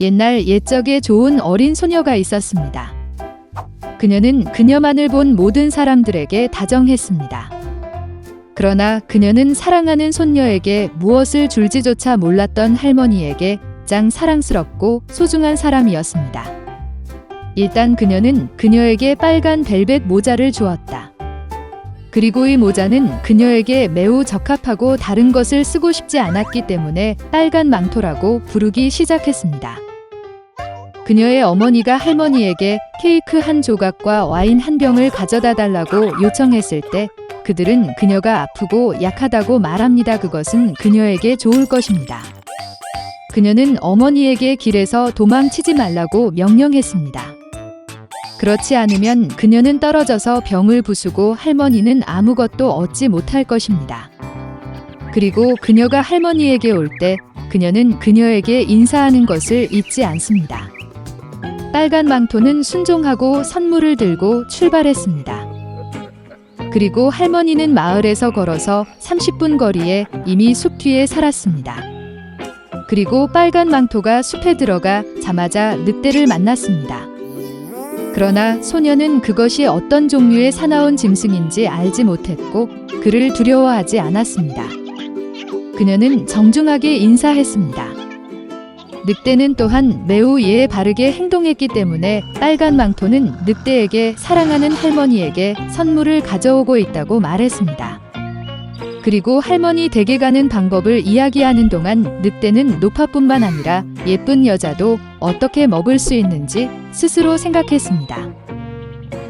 옛날 옛적에 좋은 어린 소녀가 있었습니다. 그녀는 그녀만을 본 모든 사람들에게 다정했습니다. 그러나 그녀는 사랑하는 손녀에게 무엇을 줄지조차 몰랐던 할머니에게 짱 사랑스럽고 소중한 사람이었습니다. 일단 그녀는 그녀에게 빨간 벨벳 모자를 주었다. 그리고 이 모자는 그녀에게 매우 적합하고 다른 것을 쓰고 싶지 않았기 때문에 빨간 망토라고 부르기 시작했습니다. 그녀의 어머니가 할머니에게 케이크 한 조각과 와인 한 병을 가져다 달라고 요청했을 때 그들은 그녀가 아프고 약하다고 말합니다. 그것은 그녀에게 좋을 것입니다. 그녀는 어머니에게 길에서 도망치지 말라고 명령했습니다. 그렇지 않으면 그녀는 떨어져서 병을 부수고 할머니는 아무것도 얻지 못할 것입니다. 그리고 그녀가 할머니에게 올 때 그녀는 그녀에게 인사하는 것을 잊지 않습니다. 빨간 망토는 순종하고 선물을 들고 출발했습니다. 그리고 할머니는 마을에서 걸어서 30분 거리에 이미 숲 뒤에 살았습니다. 그리고 빨간 망토가 숲에 들어가 자마자 늑대를 만났습니다. 그러나 소녀는 그것이 어떤 종류의 사나운 짐승인지 알지 못했고 그를 두려워하지 않았습니다. 그녀는 정중하게 인사했습니다. 늑대는 또한 매우 예의 바르게 행동했기 때문에 빨간 망토는 늑대에게 사랑하는 할머니에게 선물을 가져오고 있다고 말했습니다. 그리고 할머니 댁에 가는 방법을 이야기하는 동안 늑대는 노파뿐만 아니라 예쁜 여자도 어떻게 먹을 수 있는지 스스로 생각했습니다.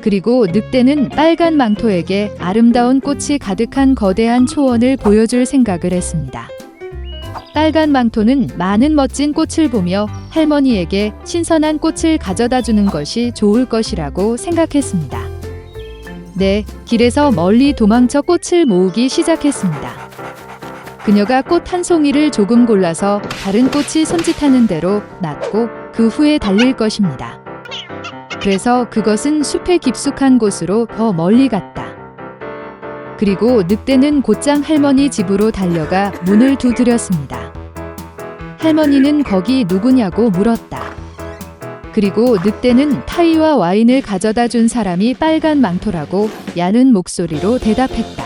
그리고 늑대는 빨간 망토에게 아름다운 꽃이 가득한 거대한 초원을 보여줄 생각을 했습니다. 빨간 망토는 많은 멋진 꽃을 보며 할머니에게 신선한 꽃을 가져다 주는 것이 좋을 것이라고 생각했습니다. 네, 길에서 멀리 도망쳐 꽃을 모으기 시작했습니다. 그녀가 꽃 한 송이를 조금 골라서 다른 꽃이 손짓하는 대로 놨고 그 후에 달릴 것입니다. 그래서 그것은 숲의 깊숙한 곳으로 더 멀리 갔다. 그리고 늑대는 곧장 할머니 집으로 달려가 문을 두드렸습니다. 할머니는 거기 누구냐고 물었다. 그리고 늑대는 타이와 와인을 가져다 준 사람이 빨간 망토라고 야는 목소리로 대답했다.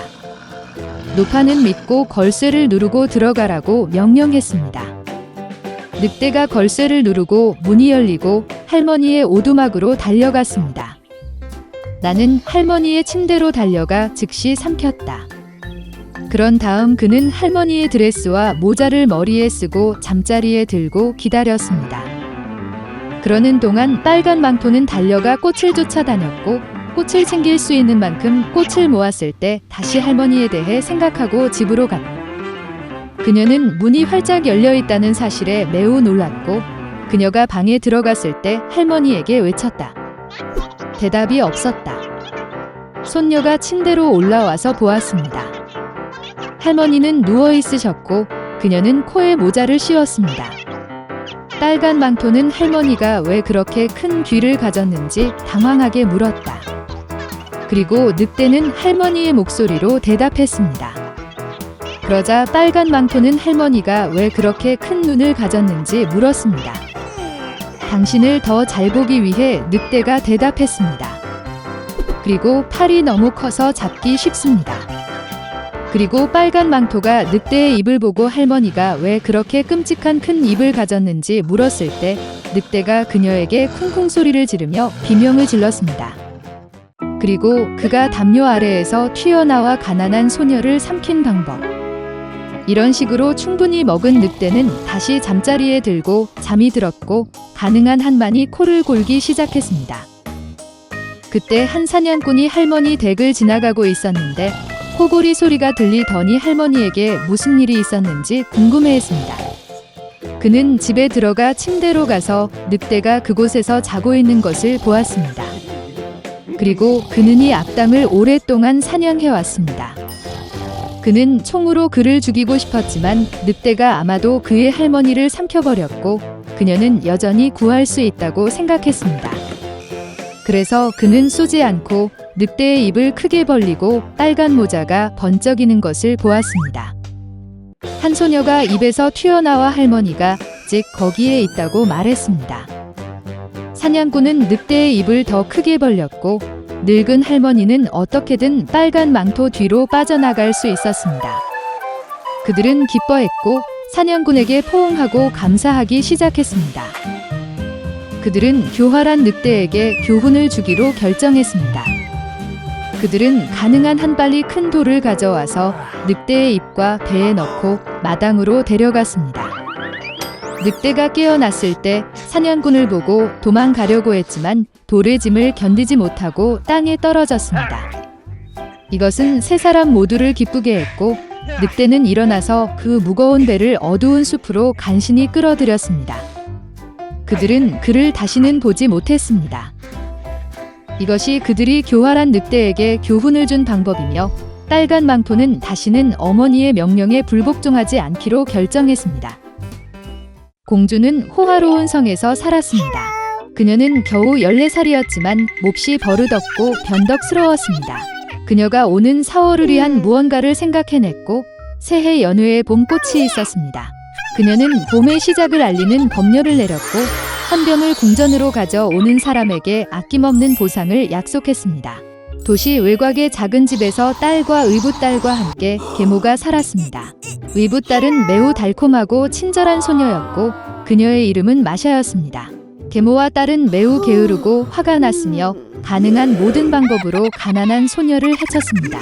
노파는 믿고 걸쇠를 누르고 들어가라고 명령했습니다. 늑대가 걸쇠를 누르고 문이 열리고 할머니의 오두막으로 달려갔습니다. 나는 할머니의 침대로 달려가 즉시 삼켰다. 그런 다음 그는 할머니의 드레스와 모자를 머리에 쓰고 잠자리에 들고 기다렸습니다. 그러는 동안 빨간 망토는 달려가 꽃을 쫓아다녔고 꽃을 챙길 수 있는 만큼 꽃을 모았을 때 다시 할머니에 대해 생각하고 집으로 갔다. 그녀는 문이 활짝 열려 있다는 사실에 매우 놀랐고 그녀가 방에 들어갔을 때 할머니에게 외쳤다. 대답이 없었다. 손녀가 침대로 올라와서 보았습니다. 할머니는 누워 있으셨고 그녀는 코에 모자를 씌웠습니다. 빨간 망토는 할머니가 왜 그렇게 큰 귀를 가졌는지 당황하게 물었다. 그리고 늑대는 할머니의 목소리로 대답했습니다. 그러자 빨간 망토는 할머니가 왜 그렇게 큰 눈을 가졌는지 물었습니다. 당신을 더 잘 보기 위해 늑대가 대답했습니다. 그리고 팔이 너무 커서 잡기 쉽습니다. 그리고 빨간 망토가 늑대의 입을 보고 할머니가 왜 그렇게 끔찍한 큰 입을 가졌는지 물었을 때 늑대가 그녀에게 쿵쿵 소리를 지르며 비명을 질렀습니다. 그리고 그가 담요 아래에서 튀어나와 가난한 소녀를 삼킨 방법. 이런 식으로 충분히 먹은 늑대는 다시 잠자리에 들고 잠이 들었고 가능한 한만이 코를 골기 시작했습니다. 그때 한 사냥꾼이 할머니 댁을 지나가고 있었는데 코골이 소리가 들리더니 할머니에게 무슨 일이 있었는지 궁금해했습니다. 그는 집에 들어가 침대로 가서 늑대가 그곳에서 자고 있는 것을 보았습니다. 그리고 그는 이 악당을 오랫동안 사냥해 왔습니다. 그는 총으로 그를 죽이고 싶었지만 늑대가 아마도 그의 할머니를 삼켜버렸고 그녀는 여전히 구할 수 있다고 생각했습니다. 그래서 그는 쏘지 않고 늑대의 입을 크게 벌리고 빨간 모자가 번쩍이는 것을 보았습니다. 한 소녀가 입에서 튀어나와 할머니가 오직 거기에 있다고 말했습니다. 사냥꾼은 늑대의 입을 더 크게 벌렸고 늙은 할머니는 어떻게든 빨간 망토 뒤로 빠져나갈 수 있었습니다. 그들은 기뻐했고 사냥꾼에게 포옹하고 감사하기 시작했습니다. 그들은 교활한 늑대에게 교훈을 주기로 결정했습니다. 그들은 가능한 한 빨리 큰 돌을 가져와서 늑대의 입과 배에 넣고 마당으로 데려갔습니다. 늑대가 깨어났을 때 사냥꾼을 보고 도망가려고 했지만 돌의 짐을 견디지 못하고 땅에 떨어졌습니다. 이것은 세 사람 모두를 기쁘게 했고 늑대는 일어나서 그 무거운 배를 어두운 숲으로 간신히 끌어들였습니다. 그들은 그를 다시는 보지 못했습니다. 이것이 그들이 교활한 늑대에게 교훈을 준 방법이며 빨간 망토는 다시는 어머니의 명령에 불복종하지 않기로 결정했습니다. 공주는 호화로운 성에서 살았습니다. 그녀는 겨우 14살이었지만 몹시 버릇없고 변덕스러웠습니다. 그녀가 오는 4월을 위한 무언가를 생각해냈고 새해 연휴에 봄꽃이 있었습니다. 그녀는 봄의 시작을 알리는 법률을 내렸고 헌병을 궁전으로 가져오는 사람에게 아낌없는 보상을 약속했습니다. 도시 외곽의 작은 집에서 딸과 의붓딸과 함께 계모가 살았습니다. 의붓딸은 매우 달콤하고 친절한 소녀였고 그녀의 이름은 마샤였습니다. 계모와 딸은 매우 게으르고 화가 났으며 가능한 모든 방법으로 가난한 소녀를 해쳤습니다.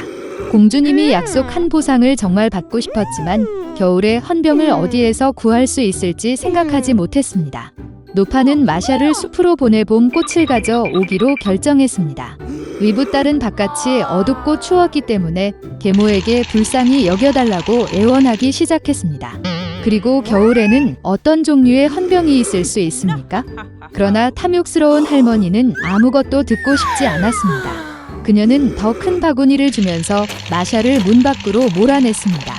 공주님이 약속한 보상을 정말 받고 싶었지만 겨울에 헌병을 어디에서 구할 수 있을지 생각하지 못했습니다. 노파는 마샤를 숲으로 보내 봄 꽃을 가져 오기로 결정했습니다. 위부 딸은 바깥이 어둡고 추웠기 때문에 계모에게 불쌍히 여겨달라고 애원하기 시작했습니다. 그리고 겨울에는 어떤 종류의 헌병이 있을 수 있습니까? 그러나 탐욕스러운 할머니는 아무것도 듣고 싶지 않았습니다. 그녀는 더 큰 바구니를 주면서 마샤를 문 밖으로 몰아냈습니다.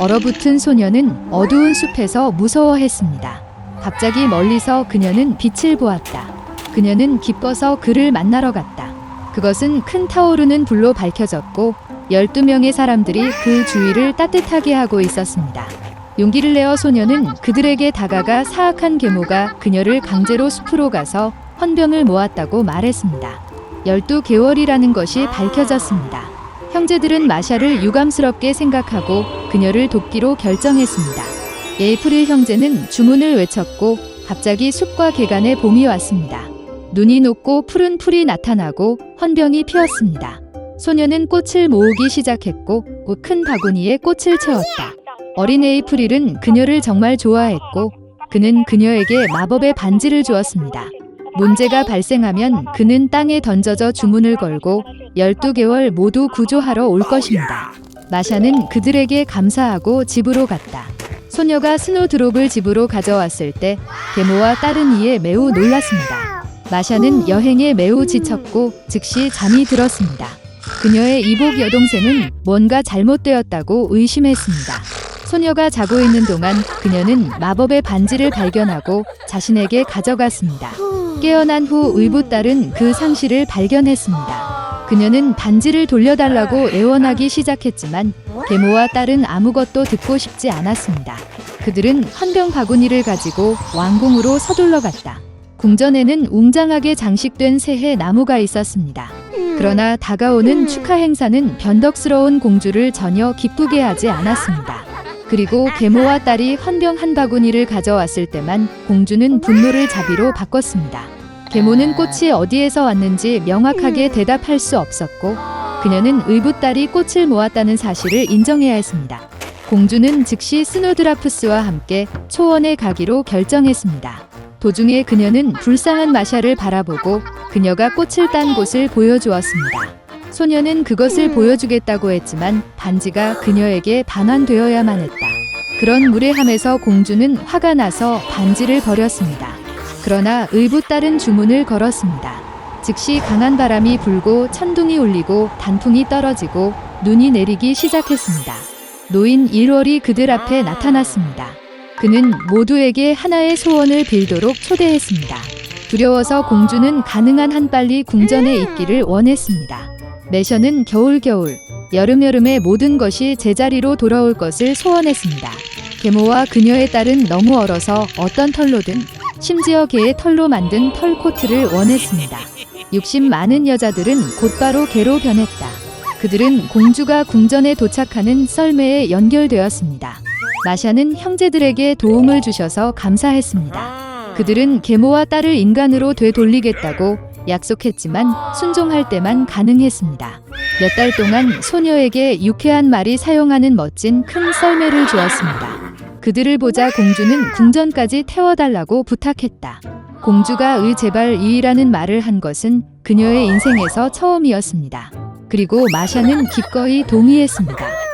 얼어붙은 소녀는 어두운 숲에서 무서워했습니다. 갑자기 멀리서 그녀는 빛을 보았다. 그녀는 기뻐서 그를 만나러 갔다. 그것은 큰 타오르는 불로 밝혀졌고 12명의 사람들이 그 주위를 따뜻하게 하고 있었습니다. 용기를 내어 소녀는 그들에게 다가가 사악한 계모가 그녀를 강제로 숲으로 가서 헌병을 모았다고 말했습니다. 12개월이라는 것이 밝혀졌습니다. 형제들은 마샤를 유감스럽게 생각하고 그녀를 돕기로 결정했습니다. 에이프릴 형제는 주문을 외쳤고 갑자기 숲과 개간에 봄이 왔습니다. 눈이 녹고 푸른 풀이 나타나고 헌병이 피었습니다. 소녀는 꽃을 모으기 시작했고 큰 바구니에 꽃을 채웠다. 어린 에이프릴은 그녀를 정말 좋아했고 그는 그녀에게 마법의 반지를 주었습니다. 문제가 발생하면 그는 땅에 던져져 주문을 걸고 12개월 모두 구조하러 올 것입니다. 마샤는 그들에게 감사하고 집으로 갔다. 소녀가 스노드롭을 집으로 가져왔을 때 계모와 딸은 이에 매우 놀랐습니다. 마샤는 여행에 매우 지쳤고 즉시 잠이 들었습니다. 그녀의 이복 여동생은 뭔가 잘못되었다고 의심했습니다. 소녀가 자고 있는 동안 그녀는 마법의 반지를 발견하고 자신에게 가져갔습니다. 깨어난 후 의붓딸은 그 상실을 발견했습니다. 그녀는 반지를 돌려달라고 애원하기 시작했지만 계모와 딸은 아무것도 듣고 싶지 않았습니다. 그들은 헌병 바구니를 가지고 왕궁으로 서둘러 갔다. 궁전에는 웅장하게 장식된 새해 나무가 있었습니다. 그러나 다가오는 축하 행사는 변덕스러운 공주를 전혀 기쁘게 하지 않았습니다. 그리고 계모와 딸이 헌병 한 바구니를 가져왔을 때만 공주는 분노를 자비로 바꿨습니다. 계모는 꽃이 어디에서 왔는지 명확하게 대답할 수 없었고 그녀는 의붓딸이 꽃을 모았다는 사실을 인정해야 했습니다. 공주는 즉시 스노드라프스와 함께 초원에 가기로 결정했습니다. 도중에 그녀는 불쌍한 마샤를 바라보고 그녀가 꽃을 딴 곳을 보여주었습니다. 소녀는 그것을 보여주겠다고 했지만 반지가 그녀에게 반환되어야만 했다. 그런 무례함에서 공주는 화가 나서 반지를 버렸습니다. 그러나 의붓딸은 주문을 걸었습니다. 즉시 강한 바람이 불고 천둥이 울리고 단풍이 떨어지고 눈이 내리기 시작했습니다. 노인 1월이 그들 앞에 나타났습니다. 그는 모두에게 하나의 소원을 빌도록 초대했습니다. 두려워서 공주는 가능한 한 빨리 궁전에 있기를 원했습니다. 매셔는 겨울겨울, 여름여름에 모든 것이 제자리로 돌아올 것을 소원했습니다. 계모와 그녀의 딸은 너무 얼어서 어떤 털로든 심지어 개의 털로 만든 털 코트를 원했습니다. 욕심 많은 여자들은 곧바로 개로 변했다. 그들은 공주가 궁전에 도착하는 썰매에 연결되었습니다. 마샤는 형제들에게 도움을 주셔서 감사했습니다. 그들은 계모와 딸을 인간으로 되돌리겠다고 약속했지만 순종할 때만 가능했습니다. 몇 달 동안 소녀에게 유쾌한 말이 사용하는 멋진 큰 썰매를 주었습니다. 그들을 보자 공주는 궁전까지 태워달라고 부탁했다. 공주가 의 제발 이이라는 말을 한 것은 그녀의 인생에서 처음이었습니다. 그리고 마샤는 기꺼이 동의했습니다.